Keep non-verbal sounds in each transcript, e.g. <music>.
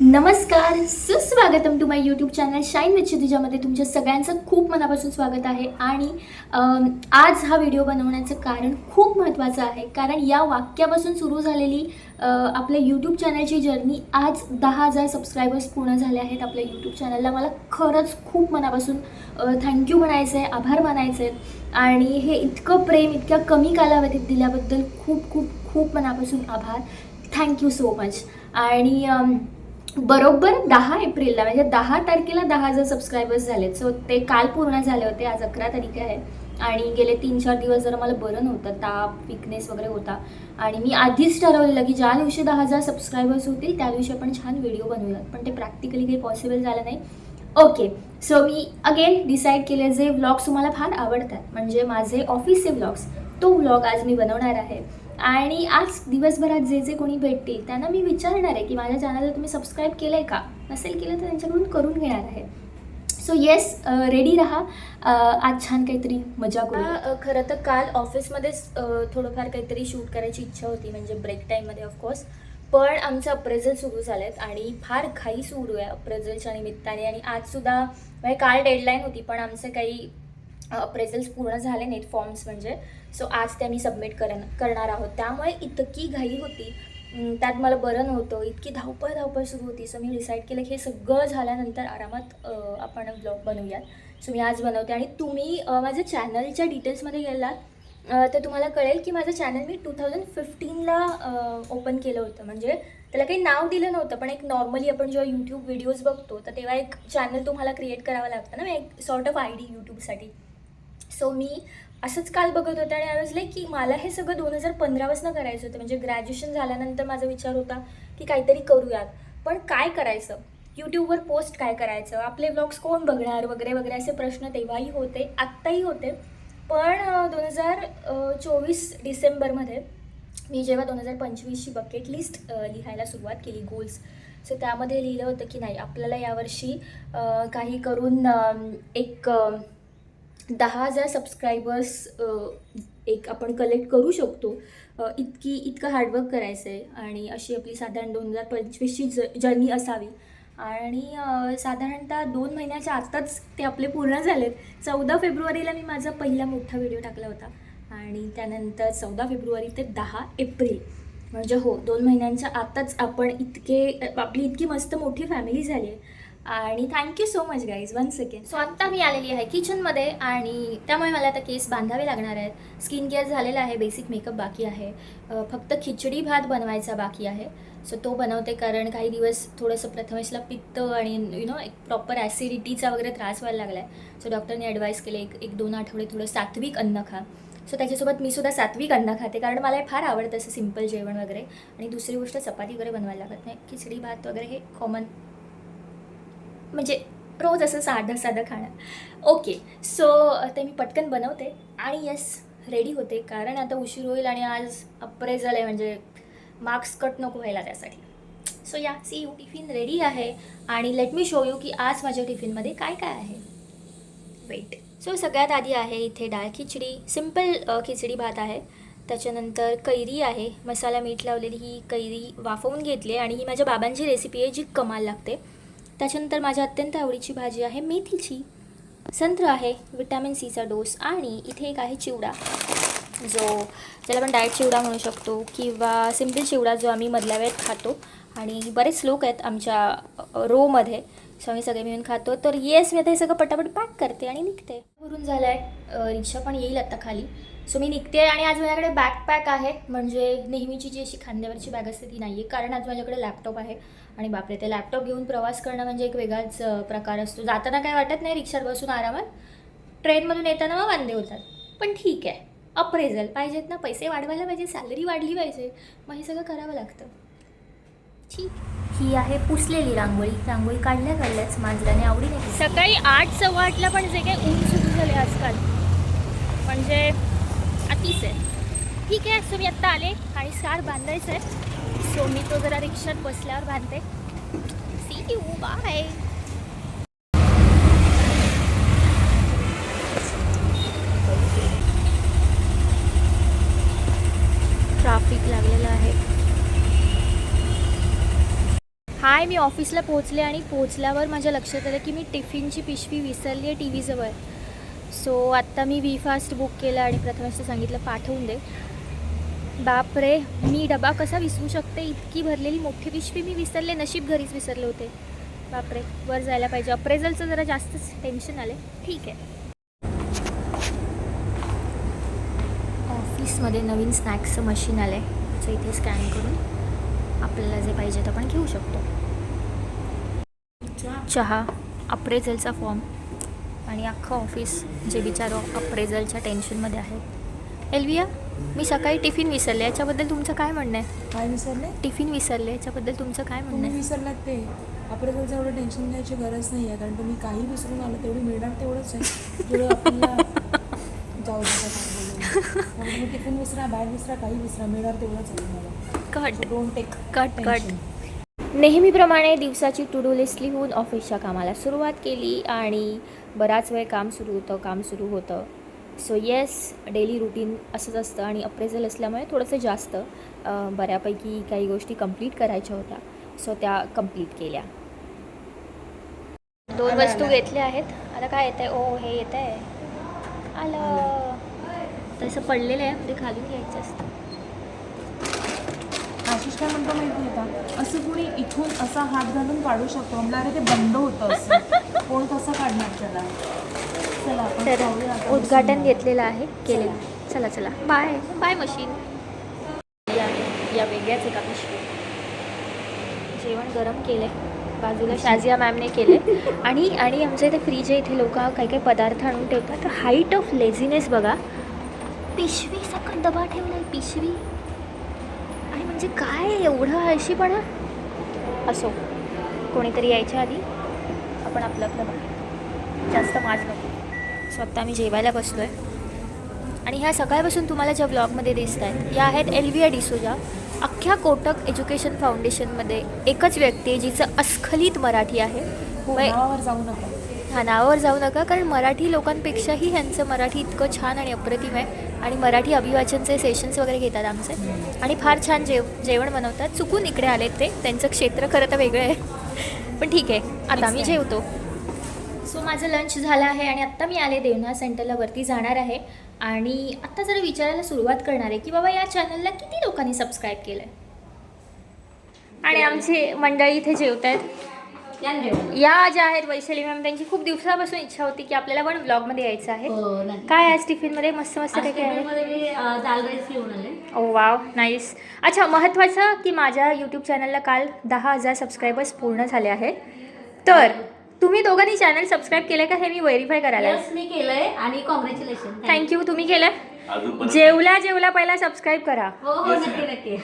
नमस्कार सुस्वागतम to my YouTube channel shine with तुझ्यामध्ये तुमच्या सगळ्यांचं खूप मनापासून स्वागत आहे. आणि आज हा व्हिडिओ बनवण्याचं कारण खूप महत्त्वाचं आहे. कारण या वाक्यापासून सुरू झालेली आपल्या यूट्यूब चॅनलची जर्नी आज दहा हजार सबस्क्रायबर्स पूर्ण झाले आहेत आपल्या यूट्यूब चॅनलला मला खरंच खूप मनापासून थँक्यू म्हणायचं आहे आभार मानायचं आहे आणि हे इतकं प्रेम इतक्या कमी कालावधीत दिल्याबद्दल खूप खूप खूप मनापासून आभार. थँक्यू सो मच आणि बरोबर दहा एप्रिलला म्हणजे दहा तारखेला दहा हजार सबस्क्रायबर्स झालेत. सो ते काल पूर्ण झाले होते आज अकरा तारीख आहे. आणि गेले तीन चार दिवस जरा मला बरं नव्हतं ताप विकनेस वगैरे होता. आणि मी आधीच ठरवलेलं की ज्या दिवशी दहा हजार सबस्क्रायबर्स होतील त्या दिवशी आपण छान व्हिडिओ बनवूयात. पण ते प्रॅक्टिकली काही पॉसिबल झालं नाही. ओके सो मी अगेन डिसाईड केले जे व्लॉग्स तुम्हाला फार आवडतात. म्हणजे माझे ऑफिसचे व्लॉग्स तो व्लॉग आज मी बनवणार आहे. आणि आज दिवसभरात जे जे कोणी भेटतील त्यांना मी विचारणार आहे की माझ्या चॅनलला तुम्ही सबस्क्राईब केलं आहे का? नसेल केलं तर त्यांच्याकडून करून घेणार आहे. सो येस रेडी राहा. आज छान काहीतरी मजा करू खरं तर काल ऑफिसमध्येच थोडंफार काहीतरी शूट करायची इच्छा होती म्हणजे ब्रेक टाईममध्ये ऑफकोर्स पण आमचं अप्रेझल सुरू झालं आहेत आणि फार घाई सुरू आहे. अप्रेझलच्या निमित्ताने आणि आजसुद्धा म्हणजे काल डेडलाईन होती पण आमचे काही अप्रेझल्स पूर्ण झाले नाहीत फॉर्म्स म्हणजे. सो आज त्या मी सबमिट करण करणार आहोत. त्यामुळे इतकी घाई होती. त्यात मला बरं नव्हतं. इतकी धावपळ धावपळ सुरू होती. सो मी डिसाईड केलं की हे सगळं झाल्यानंतर आरामात आपण ब्लॉग बनवूयात. सो मी आज बनवते. आणि तुम्ही माझ्या चॅनलच्या डिटेल्समध्ये गेलात तर तुम्हाला कळेल की माझं चॅनल मी टू थाउजंड फिफ्टीनला ओपन केलं होतं. म्हणजे त्याला काही नाव दिलं नव्हतं. पण एक नॉर्मली आपण जेव्हा यूट्यूब व्हिडिओज बघतो तर तेव्हा एक चॅनल तुम्हाला क्रिएट करावं लागतं ना. एक सॉर्ट ऑफ आय डी यूट्यूबसाठी सो मी असंच काल बघत होते आणि आय वॉज लाईक की मला हे सगळं दोन हजार पंधरापासून करायचं होतं. म्हणजे ग्रॅज्युएशन झाल्यानंतर माझा विचार होता की काहीतरी करूयात. पण काय करायचं? यूट्यूबवर पोस्ट काय करायचं? आपले ब्लॉग्स कोण बघणार? वगैरे वगैरे असे प्रश्न तेव्हाही होते आत्ताही होते. पण दोन हजार चोवीस डिसेंबरमध्ये मी जेव्हा दोन हजार पंचवीसची बकेट लिस्ट लिहायला सुरुवात केली गोल्स सो त्यामध्ये लिहिलं होतं की नाही आपल्याला यावर्षी काही करून एक दहा हजार सबस्क्रायबर्स एक आपण कलेक्ट करू शकतो. इतकी इतकं हार्डवर्क करायचं आहे. आणि अशी आपली साधारण दोन हजार पंचवीसची ज जर्नी असावी. आणि साधारणतः दोन महिन्याच्या आताच ते आपले पूर्ण झालेत. चौदा फेब्रुवारीला मी माझा पहिला मोठा व्हिडिओ टाकला होता. आणि त्यानंतर चौदा फेब्रुवारी ते दहा एप्रिल. म्हणजे हो दोन महिन्यांच्या आताच आपण इतके आपली इतकी मस्त मोठी फॅमिली झाली आहे. आणि thank you so much guys one second so आत्ता मी आलेली आहे किचनमध्ये आणि त्यामुळे मला आता केस बांधावे लागणार आहेत. स्किन केअर झालेला आहे बेसिक मेकअप बाकी आहे. फक्त खिचडी भात बनवायचा बाकी आहे. सो तो बनवते कारण काही दिवस थोडंसं प्रथमेशला पित्त आणि यु नो एक प्रॉपर ॲसिडिटीचा वगैरे त्रास व्हायला लागला आहे सो डॉक्टरने ॲडवाईस केले एक एक दोन आठवडे थोडं सात्विक अन्न खा. सो त्याच्यासोबत मी सुद्धा सात्विक अन्न खाते कारण मला हे फार आवडतं असं सिंपल जेवण वगैरे. आणि दुसरी गोष्ट चपाती वगैरे बनवायला लागत नाही. खिचडी भात वगैरे हे कॉमन म्हणजे रोज असं साधं साधं खाणं. ओके सो ते मी पटकन बनवते. आणि येस रेडी होते. कारण आता उशीर होईल आणि आज अप्रेझल आहे म्हणजे मार्क्स कट नको व्हायला त्यासाठी. सो या सी यू टिफिन रेडी आहे. आणि लेट मी शो यू की आज माझ्या टिफिनमध्ये काय काय आहे. वेट सो सगळ्यात आधी आहे इथे डाळ खिचडी. सिंपल खिचडी भात आहे. त्याच्यानंतर कैरी आहे. मसाला मीठ लावलेली ही कैरी वाफवून घेतली आहे. आणि ही माझ्या बाबांची रेसिपी आहे जी कमाल लागते. त्याच्यानंतर माझ्या अत्यंत आवडीची भाजी आहे मेथीची. संत्र आहे विटॅमिन सीचा डोस आणि इथे एक आहे चिवडा. जो ज्याला आपण डाएट चिवडा म्हणू शकतो किंवा सिंपल चिवडा जो आम्ही मधल्या वेळेत खातो. आणि बरेच लोक आहेत आमच्या रोमध्ये सो आम्ही सगळे मिळून खातो. तर येस मी आता हे सगळं पटापट पॅक करते आणि निघते. भरून झालं आहे रिक्षा पण येईल आता खाली. सो मी निघते आणि आज माझ्याकडे बॅकपॅक आहे. म्हणजे नेहमीची जी अशी खांद्यावरची बॅग असते ती नाही आहे कारण आज माझ्याकडे लॅपटॉप आहे. आणि बापरे ते लॅपटॉप घेऊन प्रवास करणं म्हणजे एक वेगळाच प्रकार असतो. जाताना काय वाटत नाही रिक्षात बसून आरामात? ट्रेनमधून येताना मग वांदे होतात. पण ठीक आहे. अप्रेझल पाहिजेत ना. पैसे वाढवायला पाहिजे. सॅलरी वाढली पाहिजे. मग हे सगळं करावं लागतं. ठीक. ही आहे पुसलेली रांगोळी. रांगोळी काढल्या काढल्याच मांजराने आवडीने सकाळी आठ सव्वा आठला पण जे काही ऊन सुरू झाले आजकाल. म्हणजे अतिच आहे. ठीक आहे सो मी आत्ता आले. आणि स्कार बांधायचं आहे. सो मी तो जरा रिक्षात बसल्यावर बांधते. सी यू बाय ट्राफिक लागलेलं आहे. हाय मी ऑफिसला पोहोचले आणि पोहोचल्यावर माझ्या लक्षात आलं की मी टिफिनची पिशवी विसरली आहे टी व्हीजवळ सो आत्ता मी वी फास्ट बुक केलं आणि प्रथमेशला सांगितलं पाठवून दे. बापरे मी डबा कसा विसरू शकते? इतकी भरलेली मोठी पिशवी मी विसरले नशीब घरीच विसरले होते. बापरे वर जायला पाहिजे. अप्रेझलचं जरा जास्तच टेन्शन आले ठीक आहे. ऑफिसमध्ये नवीन स्नॅक्सचं मशीन आलं आहे सो इथे स्कॅन करून आपल्याला जे पाहिजे ते आपण घेऊ शकतो. चहा अप्रेझलचा फॉर्म आणि अख्खं ऑफिस जे बिचारं अप्रेझलच्या टेन्शनमध्ये आहे. एल्विया मी सकाळी टिफिन विसरले. याच्याबद्दल तुमचं काय म्हणणं आहे? काय विसरले? टिफिन विसरले. याच्याबद्दल तुमचं काय म्हणणं आहे? विसरलात ते. अप्रेझलचं एवढं टेन्शन घ्यायची गरज नाही आहे कारण तुम्ही काही विसरून आलं तेवढी मिळणार तेवढंच आहे. जेवढं आपल्याला जाऊ टिफिन विसरा बॅग विसरा काही विसरा. मिळणार तेवढंच आहे cut. Don't take cut cut. नेहमीप्रमाणे दिवसाची टू डू लिस्ट लिहून ऑफिसच्या कामाला सुरुवात केली आणि बराच वेळ काम सुरू होतं काम सुरू होतं. सो येस डेली रुटीन असंच असतं आणि अप्रेझल असल्यामुळे थोडंसं जास्त बऱ्यापैकी काही गोष्टी कंप्लीट करायच्या होत्या. सो त्या कंप्लीट केल्या. दोन वस्तू. घेतल्या आहेत. आता काय येत आहे ओ हे येत आहे आलं. तसं पडलेलं आहे म्हणजे खालून घ्यायचं असतं. आशिष काय म्हणतो माहिती आहे का? असं कोणी इथून असा हात घालून काढू शकतो. म्हणलं अरे ते बंद होतं असं. कोण कसं काढणार त्याला? चला आपण तर आता उद्घाटन बसून. घेतलेलं आहे. केलेलं चला. चला बाय. By machine. या या वेगळ्याच एका पिशवी जेवण गरम केलंय. बाजूला शाजिया मॅमने केले आणि आणि आमच्या इथे फ्रीज आहे. इथे लोक काही काही पदार्थ आणून ठेवतात. तर हाईट ऑफ लेझिनेस बघा. पिशवी सकट डबा ठेवलाय. पिशवी. आणि म्हणजे काय एवढं आळशीपणा? असो कोणीतरी यायच्या आधी आपण आपलं आपलं बघा जास्त माज नको. स्वतः मी जेवायला बसलो आहे आणि ह्या सकाळपासून तुम्हाला ज्या ब्लॉगमध्ये दिसत आहेत या आहेत एल्विया डिसोजा अख्ख्या कोटक एज्युकेशन फाउंडेशनमध्ये एकच व्यक्ती आहे जिचं अस्खलित मराठी आहे. हो, जाऊ नका. हा नावावर जाऊ नका कारण मराठी लोकांपेक्षाही ह्यांचं मराठी इतकं छान आणि अप्रतिम आहे. आणि मराठी अभिवाचनचे सेशन्स वगैरे घेतात आमचे. आणि फार छान जेव जेवण बनवतात. चुकून इकडे आलेत ते. त्यांचं क्षेत्र खरं तर वेगळं आहे. पण ठीक आहे. आता मी जेवतो. सो माझं लंच झालं आहे आणि आत्ता मी आले देवना सेंटरला वरती जाणार आहे. आणि आत्ता जरा विचारायला सुरुवात करणार आहे की बाबा या चॅनलला किती लोकांनी सबस्क्राईब केलं आहे आणि आमची मंडळी इथे जेवत आहेत या ज्या आहेत वैशाली मॅम त्यांची खूप दिवसापासून इच्छा होती की आपल्याला पण ब्लॉगमध्ये यायचं आहे. हो काय आज टिफिनमध्ये मस्त मस्त काय काय मध्ये ओ वाव नाईस अच्छा महत्त्वाचं की माझ्या यूट्यूब चॅनलला काल दहा हजार सबस्क्रायबर्स पूर्ण झाले आहेत. तर तुम्ही दोघांनी चॅनल सबस्क्राईब केलं का हे मी व्हेरीफाय करायला मी केलंय आणि कॉंग्रॅच्युलेशन थँक्यू तुम्ही केलं जेवला जेवला पहिला सबस्क्राईब करा. हो हो नक्की नक्की.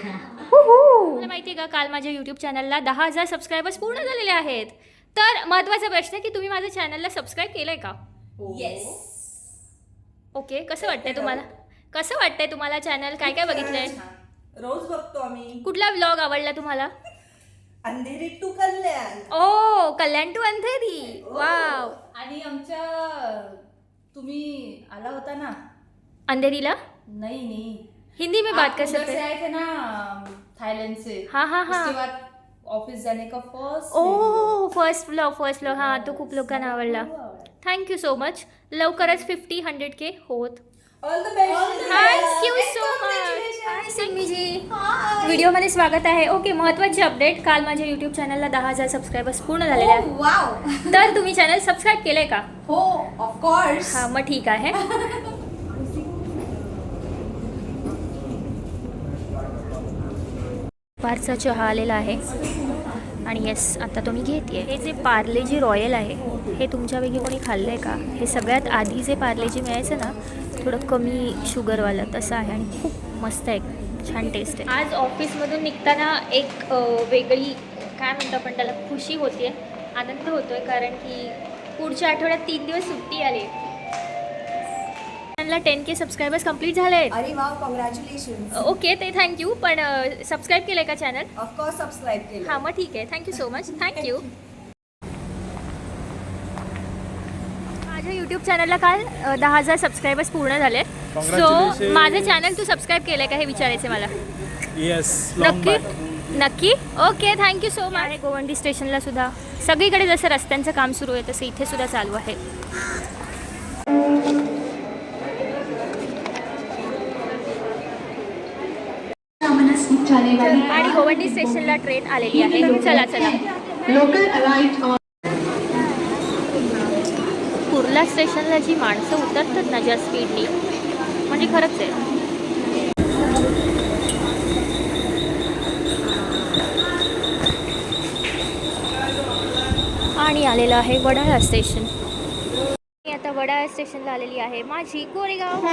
मला माहिती आहे का काल माझ्या यूट्यूब चॅनलला दहा हजार सबस्क्रायबर्स पूर्ण झालेले आहेत. तर महत्त्वाचा प्रश्न आहे की तुम्ही माझ्या चॅनलला सबस्क्राईब केलंय का? येस ओके कसं वाटतंय तुम्हाला? कसं वाटतंय तुम्हाला चॅनल काय काय बघितलंय? रोज बघतो आम्ही. कुठला व्लॉग आवडला तुम्हाला? Andheri to Kalyan. Oh Kalyan to Andheri. Wow आणि आमच्या तुम्ही आला होता ना अंधेरीला? नहीं नहीं. हिंदी में बात कर सकते से हैं आए थे ना थाईलैंड से। हाँ हाँ हाँ। उसके बाद ऑफिस जाने का first oh first blog first blog हा तो खूप लोकांना आवडला थँक्यू सो मच लवकरच फिफ्टी हंड्रेड के होत। All the best thank you so much hi सिम्मीजी व्हिडिओमध्ये स्वागत आहे ओके महत्त्वाची अपडेट काल माझ्या यूट्यूब चॅनलला दहा हजार सबस्क्रायबर्स पूर्ण झालेले आहेत। वाव तर तुम्ही चॅनल सबस्क्राईब केलंय का? हो ऑफ कोर्स हा मग ठीक आहे. <laughs> दुपारचा चहा आलेला आहे. आणि येस आता तो मी घेते. हे जे पार्ले जी रॉयल आहे हे तुमच्यापैकी कोणी खाल्लं आहे का? हे सगळ्यात आधी जे पार्ले जी मिळायचं ना थोडं कमी शुगरवालं तसं आहे आणि खूप मस्त आहे. छान टेस्ट आहे. आज ऑफिसमधून निघताना एक वेगळी काय म्हणतो आपण त्याला खुशी होते आनंद होतो आहे कारण की पुढच्या आठवड्यात तीन दिवस सुट्टी आली. चॅनलला टेन के सबस्क्रायबर्स कंप्लीट झाले आहेत अरे वाव कॉंग्रॅच्युलेशन ओके ते थँक्यू पण सबस्क्राईब केलं का चॅनल ऑफकोर्स सबस्क्राईब केलं हां मग ठीक आहे. Thank you so much thank you माझ्या यूट्यूब चॅनलला काल दहा हजार सबस्क्रायबर्स पूर्ण झाले. So Congratulations. माझं चॅनल तू सबस्क्राईब केलं का हे विचारायचं मला? येस नक्की? नक्की? ओके थँक्यू सो मच आहे गोवंडी स्टेशनला सुद्धा. सगळीकडे जसं रस्त्यांचं काम सुरू आहे तसं इथे सुद्धा चालू आहे. आणि गोवंडी स्टेशनला ट्रेन आलेली आहे. चला चला. कुर्ला स्टेशनला जी माणसं उतरतात ना ज्या स्पीडनी म्हणजे खरंच आहे. आणि आलेलं आहे वडाळा स्टेशन मी आता वडाळा स्टेशनला आलेली आहे. माझी गोरेगाव.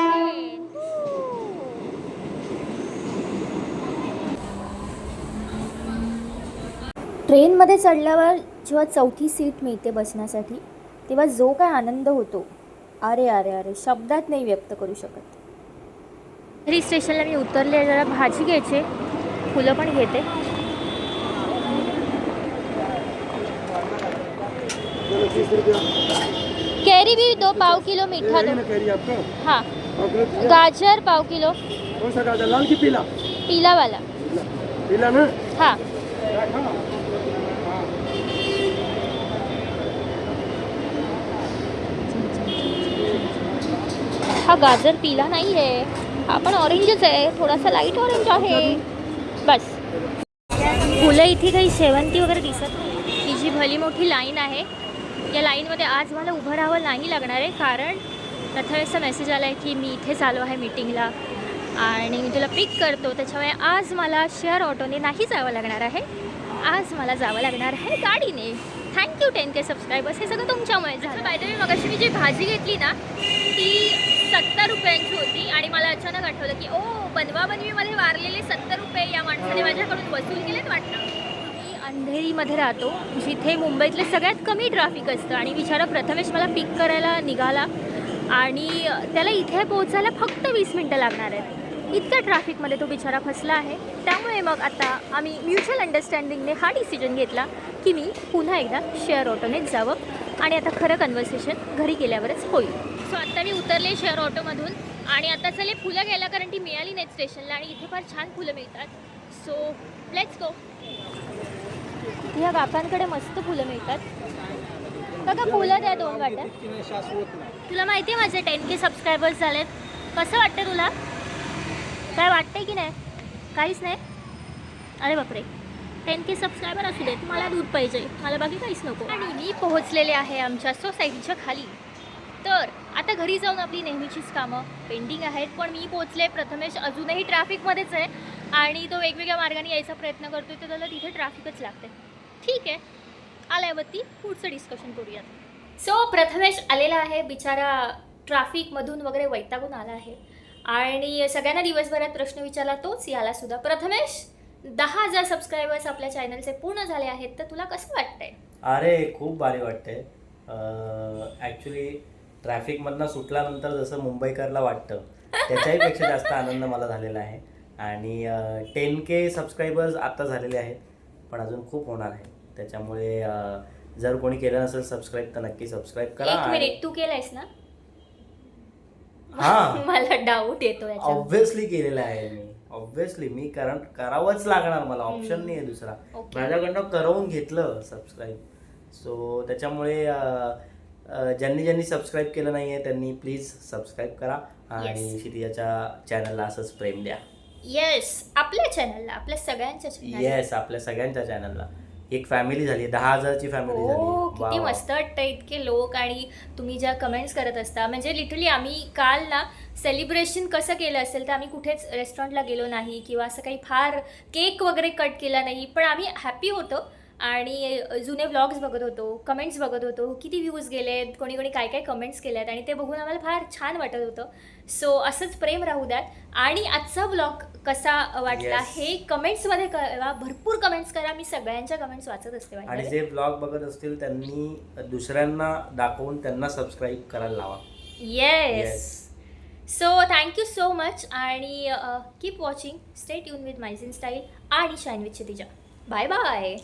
ट्रेनमध्ये चढल्यावर जेव्हा चौथी सीट मिळते बसण्यासाठी तेव्हा जो काय आनंद होतो अरे अरे अरे शब्दात नाही व्यक्त करू शकत. घरी स्टेशनला मी उतरले जरा भाजी घ्यायचे फुलं पण घेते. कैरी भी दो पाव किलो मीठा दो. हाँ? गाजर पाव किलो. कौन सा गाजर? लाल की पीला? पीला वाला पीला ना? हाँ. हा गाजर पीला नाही आहे हा पण ऑरेंजच आहे. थोडासा लाइट ऑरेंज आहे. बस. फुलं इथे काही शेवंती वगैरे दिसत नाही. ही जी भली मोठी लाईन आहे या लाईनमध्ये आज मला उभं राहावं नाही लागणार आहे कारण प्रथमेशचा मेसेज आला आहे की मी इथेच आलो आहे मीटिंगला आणि मी तुला पिक करतो. त्याच्यामुळे आज मला शेअर ऑटोने नाही जावं लागणार आहे. आज मला जावं लागणार आहे गाडीने. थँक्यू टेन के सबस्क्रायबर्स हे सगळं तुमच्यामुळे झालं. पाहिजे मी मगाशी मी जी भाजी घेतली ना ती सत्तर रुपयांची होती आणि मला अचानक आठवलं की ओ बनवा बनवीमध्ये वारलेले सत्तर रुपये या माणसाने माझ्याकडून वसूल केलेत वाटतं. मी अंधेरीमध्ये राहतो जिथे मुंबईतले सगळ्यात कमी ट्रॅफिक असतं आणि बिचारा प्रथमेश मला पिक करायला निघाला आणि त्याला इथे पोहोचायला फक्त वीस मिनटं लागणार आहेत. इतक्या ट्रॅफिकमध्ये तो बिचारा फसला आहे. त्यामुळे मग आता आम्ही म्युच्युअल अंडरस्टँडिंगने हा डिसिजन घेतला की मी पुन्हा एकदा शेअर ऑटोनेच जावं आणि आता खरं कन्व्हर्सेशन घरी गेल्यावरच होईल. सो आता मी उतरले शेअर ऑटोमधून. आणि आता चले फुलं घ्यायला कारण ती मिळाली नाहीत स्टेशनला आणि इथे फार छान फुलं मिळतात. सो लेट्स गो ह्या काकांकडे मस्त फुलं मिळतात. काका फुलं द्या दोन वाट्या. तुला माहिती आहे माझे टेन के सबस्क्रायबर्स झालेत. कसं वाटतं तुला? काय वाटतंय की नाही? काहीच नाही? अरे बापरे. टेन के सबस्क्रायबर असू देत मला दूध पाहिजे. मला बाकी काहीच नको. आणि मी पोहोचलेले आहे आमच्या सोसायटीच्या खाली. तर आता घरी जाऊन आपली नेहमीचीच कामं पेंडिंग आहेत. पण मी पोहोचले प्रथमेश अजूनही ट्रॅफिकमध्येच आहे आणि तो वेगवेगळ्या मार्गाने यायचा प्रयत्न करतोय. तर त्याला तिथे ट्रॅफिकच लागते ठीक आहे. आल्यावरती पुढचं डिस्कशन करूयात. सो प्रथमेश आलेला आहे. बिचारा ट्रॅफिकमधून वगैरे वैतागून आला आहे. आणि सगळ्यांना दिवसभरात प्रश्न विचारला तोच. यालासुद्धा प्रथमेश दहा हजार सबस्क्रायबर्स आपल्या चॅनलचे पूर्ण झाले आहेत. तर तुला कसं वाटतंय? अरे खूप भारी वाटतंय. ॲक्च्युली ट्रॅफिकमधनं सुटल्यानंतर जसं मुंबईकरला वाटतं त्याच्याही पेक्षा जास्त आनंद मला झालेला आहे. आणि टेन के सबस्क्रायबर्स आता झालेले आहेत पण अजून खूप होणार आहे. त्याच्यामुळे जर कोणी केलं नसेल सबस्क्राईब तर नक्की सबस्क्राईब करा एक आणि मिनिट तू केलायस ना? हां. <laughs> मला डाऊट येतो ऑब्व्हियसली केलेलं आहे मी. ऑब्व्हियसली मी कारण करावंच लागणार मला. ऑप्शन नाही आहे दुसरा. माझ्याकडनं करवून घेतलं सबस्क्राईब सो त्याच्यामुळे ज्यांनी ज्यांनी सबस्क्राईब केलं नाही आहे त्यांनी प्लीज सबस्क्राईब करा आणि. क्षितिजाच्या चॅनलला असंच प्रेम द्या. येस आपल्या चॅनलला आपल्या सगळ्यांच्या येस आपल्या सगळ्यांच्या चॅनलला एक फॅमिली झाली दहा हजारची फॅमिली झाली. हो वा किती वा. मस्त वाटतं इतके लोक आणि तुम्ही ज्या कमेंट्स करत असता म्हणजे लिटरली आम्ही काल ना सेलिब्रेशन कसं केलं असेल तर आम्ही कुठेच रेस्टॉरंटला गेलो नाही किंवा असं काही फार केक वगैरे कट केला नाही पण आम्ही हॅपी होतो. आणि जुने व्लॉग्स बघत होतो कमेंट्स बघत होतो किती व्ह्यूज गेलेत कोणी कोणी काय काय कमेंट्स केल्यात आणि ते बघून आम्हाला फार छान वाटत होतं. सो असंच प्रेम राहू द्यात. आणि आजचा व्लॉग कसा वाटला Yes. हे कमेंट्समध्ये करा भरपूर कमेंट्स करा. मी सगळ्यांच्या कमेंट्स वाचत असते आणि जे ब्लॉग बघत असतील त्यांनी दुसऱ्यांना दाखवून त्यांना सबस्क्राईब करायला लावा. Yes so thank you so much आणि keep watching stay tune with मायझिन style आणि shine with Kshitija bye bye